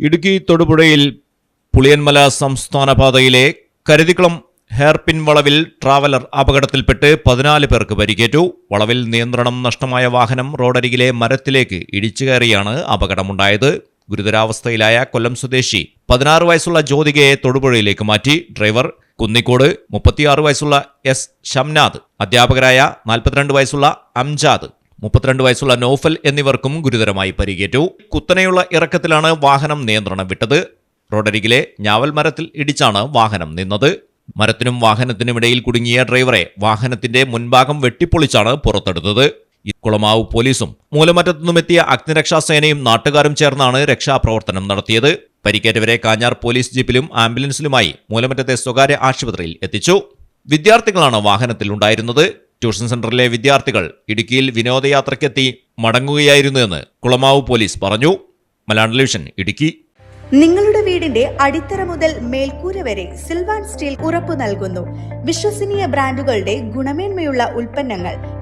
ഇടുക്കി തൊടുപുഴയിൽ പുളിയന്മല സംസ്ഥാന പാതയിലെ കരുതിക്കുളം ഹെയർപിൻ വളവിൽ ട്രാവലർ അപകടത്തിൽപ്പെട്ട് പതിനാല് പേർക്ക് പരിക്കേറ്റു. വളവിൽ നിയന്ത്രണം നഷ്ടമായ വാഹനം റോഡരികിലെ മരത്തിലേക്ക് ഇടിച്ചു കയറിയാണ് അപകടമുണ്ടായത്. ഗുരുതരാവസ്ഥയിലായ കൊല്ലം സ്വദേശി പതിനാറ് വയസ്സുള്ള ജ്യോതികയെ തൊടുപുഴയിലേക്ക് മാറ്റി. ഡ്രൈവർ കുന്നിക്കോട് മുപ്പത്തിയാറ് വയസ്സുള്ള എസ് ഷംനാഥ് അധ്യാപകരായ നാൽപ്പത്തിരണ്ട് വയസ്സുള്ള അംജാദ് മുപ്പത്തിരണ്ട് വയസ്സുള്ള നോഫൽ എന്നിവർക്കും ഗുരുതരമായി പരിക്കേറ്റു. കുത്തനെയുള്ള ഇറക്കത്തിലാണ് വാഹനം നിയന്ത്രണം വിട്ടത്. റോഡരികിലെ ഞാവൽ മരത്തിൽ ഇടിച്ചാണ് വാഹനം നിന്നത്. മരത്തിനും വാഹനത്തിനുമിടയിൽ കുടുങ്ങിയ ഡ്രൈവറെ വാഹനത്തിന്റെ മുൻഭാഗം വെട്ടിപ്പൊളിച്ചാണ് പുറത്തെടുത്തത്. കുളമാവ് പോലീസും മൂലമറ്റത്തുനിന്നുമെത്തിയ അഗ്നിരക്ഷാസേനയും നാട്ടുകാരും ചേർന്നാണ് രക്ഷാപ്രവർത്തനം നടത്തിയത്. പരിക്കേറ്റവരെ കാഞ്ഞാർ പോലീസ് ജീപ്പിലും ആംബുലൻസിലുമായി മൂലമറ്റത്തെ സ്വകാര്യ ആശുപത്രിയിൽ എത്തിച്ചു. വിദ്യാർത്ഥികളാണ് വാഹനത്തിൽ ഉണ്ടായിരുന്നത് ട്യൂഷൻ സെന്ററിലെ വിദ്യാർത്ഥികൾ ഇടുക്കിയിൽ വിനോദയാത്രയ്ക്കെത്തി മടങ്ങുകയായിരുന്നുവെന്ന് കുളമാവ് പോലീസ് പറഞ്ഞു. മലയാളം ഇടുക്കി. നിങ്ങളുടെ വീടിന്റെ അടിത്തറ മുതൽ മേൽക്കൂര വരെ സിൽവാൻ സ്റ്റീൽ ഉറപ്പു നൽകുന്നു. വിശ്വസനീയ ബ്രാൻഡുകളുടെ ഗുണമേന്മയുള്ള ഉൽപ്പന്നങ്ങൾ